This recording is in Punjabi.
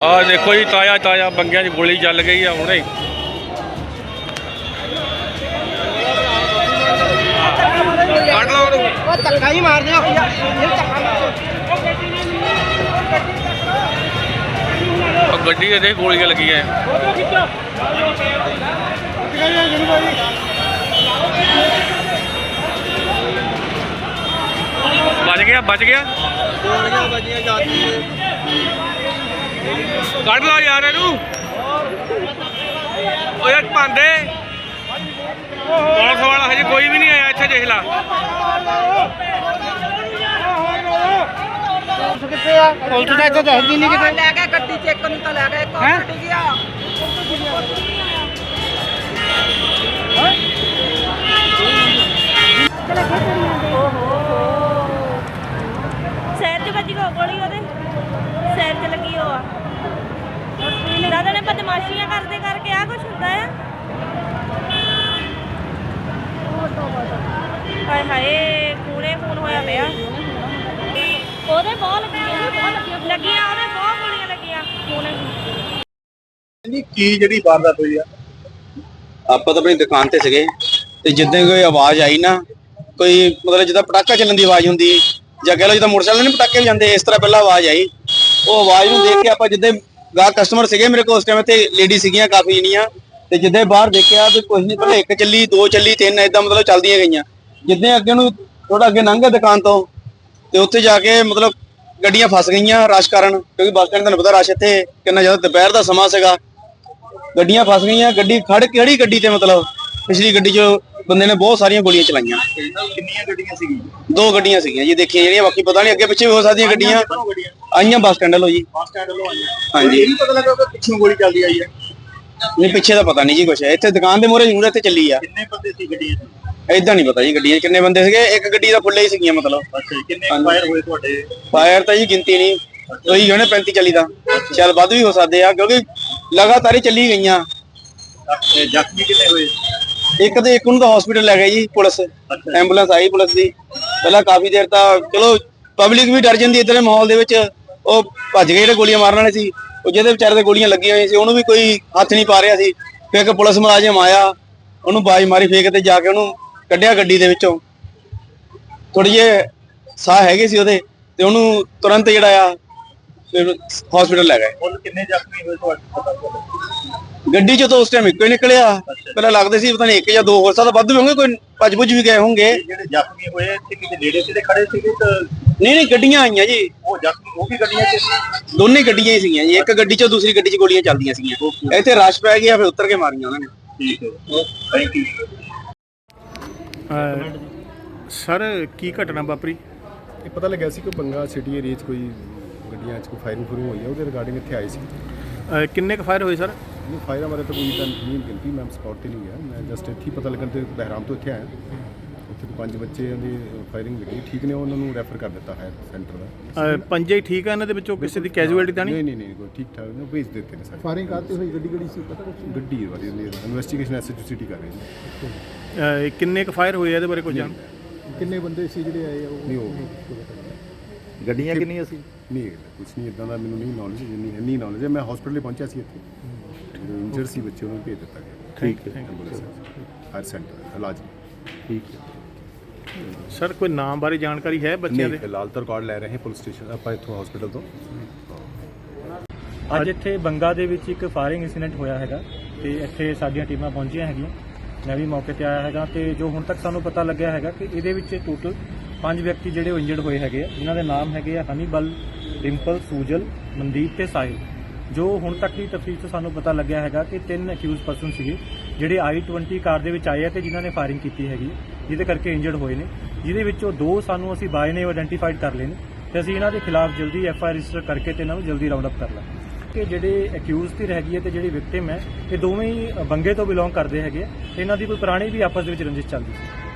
ਆ ਦੇਖੋ ਜੀ ਤਾਜ਼ਾ ਤਾਜ਼ਾ ਬੰਗਿਆਂ 'ਚ ਗੋਲੀ ਚੱਲ ਗਈ ਆ ਹੁਣੇ। ਕੱਢ ਲਓ ਉਹਨੂੰ। ਉਹ ਧੱਕਾ ਹੀ ਮਾਰਦੇ ਆ। ਇਹ ਧੱਕਾ ਮਾਰਦੇ ਉਹ ਗੱਡੀ ਦੇ ਗੋਲੀਆਂ ਲੱਗੀਆਂ। ਬਚ ਗਿਆ ਬਚ ਗਿਆ। ਗੋਲੀਆਂ ਜਾਂਦੀਆਂ ਕੱਢ ਲਓ ਯਾਰ ਇਹਨੂੰ। ਓਏ ਭਾਂਦੇ ਪੁਲਿਸ ਵਾਲਾ ਹਜੇ ਕੋਈ ਵੀ ਨਹੀਂ ਆਇਆ ਇੱਥੇ ਦੇਖ ਲਾ। ਕਿੱਥੇ ਆ ਪੁਲਿਸ ਦਾ ਇੱਥੇ ਦੱਸਦੀ ਨਹੀਂ ਕਿਤੇ। ਲੈ ਕੇ ਗੱਡੀ ਚੈੱਕ ਨੂੰ ਤਾਂ ਲੈ ਗਏ? ਕੱਟ ਗਿਆ। ਬਦਮਾਸ਼ੀਆਂ ਕਰਦੇ ਕਰਕੇ ਆ ਕੁਛ ਹੁੰਦਾ ਆ? ਹਾਏ ਹਾਏ ਖੂਨੇ ਖੂਨ ਹੋਇਆ ਪਿਆ। ਉਹਦੇ ਬਹੁਤ ਲੱਗੀਆਂ ਲੱਗੀਆਂ ਉਹਦੇ ਬਹੁਤ ਗੋਲੀਆਂ ਲੱਗੀਆਂ। ਖੂਨੇ ਜੀ ਕੀ ਜਿਹੜੀ ਵਾਰਦਾਤ ਹੋਈ ਆ? ਆਪਾਂ ਤਾਂ ਆਪਣੀ ਦੁਕਾਨ ਤੇ ਸੀਗੇ ਤੇ ਜਿੱਦਾਂ ਕੋਈ ਆਵਾਜ਼ ਆਈ ਨਾ ਕੋਈ ਮਤਲਬ ਜਿੱਦਾਂ ਪਟਾਕਾ ਚੱਲਣ ਦੀ ਆਵਾਜ਼ ਹੁੰਦੀ ਜਾਂ ਕਹਿ ਲਓ ਜਿੱਦਾਂ ਮੋਟਰਸਾਈਕਲ ਨਹੀਂ ਪਟਾਕੇ ਜਾਂਦੇ ਇਸ ਤਰ੍ਹਾਂ ਪਹਿਲਾਂ ਆਵਾਜ਼ ਆਈ। ਉਹ ਆਵਾਜ਼ ਨੂੰ ਦੇਖ ਕੇ ਆਪਾਂ ਜਿੱਦਾਂ ਗਾ ਕਸਟਮਰ ਸੀਗੇ ਮੇਰੇ ਕੋਲ ਉਸ ਟਾਈਮ ਤੇ ਲੇਡੀ ਸੀਗੀਆਂ ਕਾਫੀ ਜਣੀਆਂ ਤੇ ਜਿੱਦਾਂ ਬਾਹਰ ਦੇਖਿਆ ਤੇ ਕੁਝ ਨਹੀਂ ਪਹਿਲਾਂ ਇੱਕ ਚੱਲੀ ਦੋ ਚੱਲੀ ਤਿੰਨ ਏਦਾਂ ਮਤਲਬ ਚੱਲਦੀਆਂ ਗਈਆਂ। ਜਿੱਦਾਂ ਅੱਗੇ ਨੂੰ ਥੋੜਾ ਅੱਗੇ ਲੰਘੇ ਦੁਕਾਨ ਤੋਂ ਤੇ ਉੱਥੇ ਜਾ ਕੇ ਮਤਲਬ ਗੱਡੀਆਂ ਫਸ ਗਈਆਂ ਰਸ਼ ਕਾਰਨ ਕਿਉਂਕਿ ਬੱਸ ਸਟੈਂਡ ਤੁਹਾਨੂੰ ਪਤਾ ਰਸ਼ ਇੱਥੇ ਕਿੰਨਾ ਜ਼ਿਆਦਾ ਦੁਪਹਿਰ ਦਾ ਸਮਾਂ ਸੀਗਾ। ਗੱਡੀਆਂ ਫਸ ਗਈਆਂ ਗੱਡੀ ਖੜ ਕਿਹੜੀ ਗੱਡੀ ਤੇ ਮਤਲਬ? ਪਿਛਲੀ ਗੱਡੀ 'ਚ ਬੰਦੇ ਨੇ ਬਹੁਤ ਸਾਰੀਆਂ ਗੋਲੀਆਂ ਚਲਾਈਆਂ। ਕਿੰਨੀਆਂ ਗੱਡੀਆਂ ਸੀਗੀਆਂ? ਦੋ ਗੱਡੀਆਂ ਸੀਗੀਆਂ ਜੀ ਦੇਖੀਆਂ ਜਿਹੜੀਆਂ ਬਾਕੀ ਪਤਾ ਨਹੀਂ ਅੱਗੇ ਪਿੱਛੇ ਵੀ ਹੋ ਸਕਦੀਆਂ ਗੱਡੀਆਂ। ਆਈਆਂ ਬੱਸ ਸਟੈਂਡ ਵੱਲੋਂ ਜੀ। ਬੱਸ ਸਟੈਂਡ ਵੱਲੋਂ ਆਈਆਂ। ਹਾਂਜੀ। ਇਹ ਨਹੀਂ ਪਤਾ ਲੱਗਾ ਕਿ ਪਿੱਛੋਂ ਗੋਲੀ ਚੱਲਦੀ ਆਈ ਹੈ। ਨਹੀਂ ਪਿੱਛੇ ਦਾ ਪਤਾ ਨਹੀਂ ਜੀ ਕੁਛ। ਇੱਥੇ ਦੁਕਾਨ ਦੇ ਮੂਹਰੇ ਜ਼ਰੂਰ ਇੱਥੇ ਚੱਲੀ ਆ। ਕਿੰਨੇ ਬੰਦੇ ਸੀ ਗੱਡੀਆਂ 'ਚ ਏਦਾਂ ਨਹੀਂ ਪਤਾ ਜੀ ਗੱਡੀਆਂ 'ਚ ਕਿੰਨੇ ਬੰਦੇ ਸੀਗੇ। ਇੱਕ ਗੱਡੀ ਦਾ ਫੁੱਲੇ ਹੀ ਸੀਗੀਆਂ ਮਤਲਬ। ਅੱਛਾ ਕਿੰਨੇ। ਫਾਇਰ ਹੋਏ ਤੁਹਾਡੇ? ਫਾਇਰ ਤਾਂ ਜੀ ਗਿਣਤੀ ਨਹੀਂ। ਉਹੀ ਹੋਣੇ 35 40 ਦਾ। ਚੱਲ ਵੱਧ ਵੀ ਹੋ ਸਕਦੇ ਆ ਕਿਉਂਕਿ ਲਗਾਤਾਰ ਹੀ ਚੱਲੀ ਗਈਆਂ। ਜ਼ਖਮੀ ਕਿੰਨੇ ਹੋਏ? ਇੱਕ ਤੇ ਇੱਕ ਨੂੰ ਤਾਂ ਹਸਪੀਟਲ ਲੈ ਗਏ ਜੀ ਪੁਲਿਸ। ਐਂਬੂਲੈਂਸ ਆਈ ਪੁਲਿਸ ਦੀ। ਪਹਿਲਾਂ ਕਾਫੀ ਦੇਰ ਤਾਂ ਚਲੋ ਪਬਲਿਕ ਵੀ ਡਰ ਜਾਂਦੀ ਇਦਾਂ ਦੇ ਮਾਹੌਲ ਦੇ ਵਿੱਚ। ਉਹ ਭੱਜ ਗਏ ਜਿਹੜੇ ਗੋਲੀਆਂ ਮਾਰਨ ਵਾਲੇ ਸੀ। ਉਹ ਜਿਹਦੇ ਵਿਚਾਰੇ ਦੇ ਗੋਲੀਆਂ ਲੱਗੀਆਂ ਹੋਈਆਂ ਸੀ ਉਹਨੂੰ ਵੀ ਕੋਈ ਹੱਥ ਨਹੀਂ ਪਾ ਰਿਹਾ ਸੀ। ਫਿਰ ਇੱਕ ਪੁਲਿਸ ਮੁਲਾਜ਼ਮ ਆਇਆ ਉਹਨੂੰ ਬਾਜ ਮਾਰੀ ਫੇਕ ਤੇ ਜਾ ਕੇ ਉਹਨੂੰ ਕੱਢਿਆ ਗੱਡੀ ਦੇ ਵਿੱਚੋਂ। ਥੋੜੀ ਜਿਹੇ ਸਾਹ ਹੈਗੇ ਸੀ ਉਹਦੇ ਤੇ ਉਹਨੂੰ ਤੁਰੰਤ ਜਿਹੜਾ ਆ ਫਿਰ ਹਸਪੀਟਲ ਲੈ ਗਏ। ਕੁੱਲ ਕਿੰਨੇ ਜ਼ਖਮੀ ਹੋਏ ਤੁਹਾਡੇ ਗੱਡੀ ਚੋਂ ਤਾਂ ਉਸ ਟਾਈਮ ਇੱਕੋ ਹੀ ਨਿਕਲਿਆ। ਪਹਿਲਾਂ ਲੱਗਦੇ ਸੀ ਪਤਾ ਨਹੀਂ ਇੱਕ ਜਾਂ ਦੋ ਹੋਰ ਸਕਦਾ ਵੱਧ ਵੀ ਹੋਣਗੇ ਕੋਈ ਭੱਜ ਭੁੱਜ ਵੀ ਗਏ ਹੋਣਗੇ। ਜਿਹੜੇ ਜ਼ਖਮੀ ਹੋਏ ਇੱਥੇ ਕਿਤੇ ਨੇੜੇ ਤੇ ਖੜੇ ਸੀਗੇ ਤਾਂ ਨਹੀਂ ਨਹੀਂ ਗੱਡੀਆਂ ਆਈਆਂ ਜੀ। ਉਹ ਜ਼ਖਮੀ ਉਹ ਵੀ ਗੱਡੀਆਂ 'ਚ ਸੀ? ਦੋਨੇ ਗੱਡੀਆਂ ਹੀ ਸੀਗੀਆਂ ਜੀ। ਇੱਕ ਗੱਡੀ ਚੋਂ ਦੂਸਰੀ ਗੱਡੀ 'ਚ ਗੋਲੀਆਂ ਚੱਲਦੀਆਂ ਸੀਗੀਆਂ। ਇੱਥੇ ਰਸ਼ ਪੈ ਗਿਆ ਫਿਰ ਉੱਤਰ ਕੇ ਮਾਰੀਆਂ ਉਹਨਾਂ ਨੇ। ਠੀਕ ਹੈ। ਥੈਂਕ ਯੂ ਸਰ ਕੀ ਘਟਨਾ ਵਾਪਰੀ? ਇਹ ਪਤਾ ਲੱਗਿਆ ਸੀ ਕਿ ਬੰਗਾ ਸਿਟੀ ਏਰੀਆ 'ਚ ਕੋਈ ਗੱਡੀਆਂ 'ਚ ਕੋਈ ਫਾਇਰਿੰਗ ਫੁਰਿੰਗ ਹੋਈ ਹੈ ਉਹਦੇ ਰਿਗਾਰਡਿੰਗ ਇੱਥੇ ਆਏ ਸੀ। ਅਹ ਕਿੰਨੇ ਕੁ ਫਾਇਰ ਹੋਏ ਸਰ? ਨਹੀਂ ਫਾਇਰਾਂ ਬਾਰੇ ਤਾਂ ਕੋਈ ਤਾਂ ਨਹੀਂ ਗਿਣਤੀ ਮੈਂ ਸਪੌਟ ਤੇ ਨਹੀਂ ਗਿਆ ਮੈਂ ਜਸਟ ਇੱਥੇ ਹੀ ਪਤਾ ਲੱਗਣ ਤੇ ਬਹਿਰਾਮ ਤੋਂ ਇੱਥੇ ਆਇਆ। ਤੋਂ ਪੰਜ ਬੱਚੇ ਦੀ ਫਾਇਰਿੰਗ ਲੱਗੀ। ਠੀਕ ਨੇ ਉਹਨਾਂ ਨੂੰ ਰੈਫਰ ਕਰ ਦਿੱਤਾ ਹੈ ਸੈਂਟਰ ਦਾ। ਅਹ ਪੰਜੇ ਹੀ ਠੀਕ ਆ ਇਹਨਾਂ ਦੇ ਵਿੱਚੋਂ ਕਿਸੇ ਦੀ ਕੈਜੂਅਲਟੀ ਤਾਂ ਨਹੀਂ? ਨਹੀਂ ਨਹੀਂ ਕੋਈ ਠੀਕ ਠਾਕ ਨੇ ਭੇਜ ਦਿੱਤੇ ਨੇ ਸਾਰੇ। ਫਾਇਰਿੰਗ ਕਰਤੇ ਹੋਈ? ਗੱਡੀ ਗੱਡੀ ਸੀ ਪਤਾ ਗੱਡੀ ਵਾਲੀ ਇਨਵੈਸਟੀਗੇਸ਼ਨ ਐਸਐਚਓ ਸਿਟੀ ਕਰ ਰਹੀ ਹੈ ਅਹ ਕਿੰਨੇ ਕੁ ਫਾਇਰ ਹੋਏ ਆ ਇਹਦੇ ਬਾਰੇ ਕੁਝ ਜਾਣ ਕਿੰਨੇ ਬੰਦੇ ਸੀ ਜਿਹੜੇ ਆਏ ਉਹ? ਨਹੀਂ ਉਹ। ਗੱਡੀਆਂ ਕਿੰਨੀਆਂ ਸੀ? ਨਹੀਂ ਕੁਝ ਨਹੀਂ ਇਦਾਂ ਦਾ ਮੈਨੂੰ ਨਹੀਂ ਨੌਲੇਜ ਜਿੰਨੀ ਇੰਨੀ ਨੌਲੇਜ ਹੈ। ਮੈਂ ਹਸਪੀਟਲ ਪਹੁੰਚਿਆ ਸੀ ਇੱਥੇ। ਇੰਜਰ ਸੀ ਬੱਚੇ ਉਹਨੂੰ ਭੇਜ ਦਿੱਤਾ ਗਿਆ। ਠੀਕ ਹੈ। ਹਰ ਸੈਂਟਰ ਇਲਾਜ। ਠੀਕ ਹੈ। ਸਰ ਕੋਈ ਨਾਮ ਬਾਰੇ ਜਾਣਕਾਰੀ ਹੈ ਬੱਚਿਆਂ ਨਹੀਂ ਦੇ? ਫਿਲਹਾਲ ਤਾਂ ਰਿਕਾਰਡ ਲੈ ਰਹੇ ਹਾਂ ਪੁਲਿਸ ਸਟੇਸ਼ਨ ਆਪਾਂ ਇੱਥੋਂ ਹਸਪੀਟਲ ਤੋਂ। ਅੱਜ ਇੱਥੇ ਬੰਗਾ ਦੇ ਵਿੱਚ ਇੱਕ ਫਾਇਰਿੰਗ ਇਨਸੀਡੈਂਟ ਹੋਇਆ ਹੈਗਾ ਤੇ ਇੱਥੇ ਸਾਡੀਆਂ ਟੀਮਾਂ ਪਹੁੰਚੀਆਂ ਹੈਗੀਆਂ। ਮੈਂ ਵੀ ਮੌਕੇ ਤੇ ਆਇਆ ਹੈਗਾ ਤੇ ਜੋ ਹੁਣ ਤੱਕ ਸਾਨੂੰ ਪਤਾ ਲੱਗਿਆ ਹੈਗਾ ਕਿ ਇਹਦੇ ਵਿੱਚ ਟੋਟਲ ਪੰਜ ਵਿਅਕਤੀ ਜਿਹੜੇ ਇੰਜਰਡ ਹੋਏ ਹੈਗੇ ਆ। ਜਿਨ੍ਹਾਂ ਦੇ ਨਾਮ ਹੈਗੇ ਆ ਹਨੀਬਲ ਡਿੰਪਲ ਸੂਜਲ ਮਨਦੀਪ ਤੇ ਸਾਹਿਲ। ਜੋ ਹੁਣ ਤੱਕ ਦੀ ਤਫਸੀਲ ਤੋਂ ਸਾਨੂੰ ਪਤਾ ਲੱਗਿਆ ਹੈਗਾ ਕਿ ਤਿੰਨ ਅਕਿਊਜ਼ ਪਰਸਨ ਸੀਗੇ ਜਿਹੜੇ i20 ਕਾਰ ਦੇ ਵਿੱਚ ਆਏ ਆ ਤੇ ਜਿਨ੍ਹਾਂ ਨੇ ਫਾਇਰਿੰਗ ਕੀਤੀ ਹੈਗੀ ਜਿਹਦੇ ਕਰਕੇ ਇੰਜਰਡ ਹੋਏ ਨੇ। ਜਿਹਦੇ ਵਿੱਚੋਂ ਦੋ ਸਾਨੂੰ ਅਸੀਂ ਬਾਏ ਨੇ ਆਇਡੈਂਟੀਫਾਈਡ ਕਰ ਲਏ ਨੇ ਤੇ ਅਸੀਂ ਇਹਨਾਂ ਦੇ ਖਿਲਾਫ ਜਲਦੀ ਐਫ ਆਈ ਰਜਿਸਟਰ ਕਰਕੇ ਤੇ ਇਹਨਾਂ ਨੂੰ ਜਲਦੀ ਰਾਉਂਡ ਅਪ ਕਰ ਲਾਂਗੇ। ਕਿ ਜਿਹੜੇ ਅਕਿਊਜ਼ ਦੀ ਹੈਗੀ ਹੈ ਤੇ ਜਿਹੜੀ ਵਿਕਟਿਮ ਹੈ, ਇਹ ਦੋਵੇਂ ਹੀ ਬੰਗੇ ਤੋਂ ਬਿਲੋਂਗ ਕਰਦੇ ਹੈਗੇ ਆ ਇਹਨਾਂ ਦੀ ਕੋਈ ਪੁਰਾਣੀ ਵੀ ਆਪਸ ਦੇ ਵਿੱਚ ਰੰਜਿਸ਼ ਚੱਲਦੀ ਸੀ।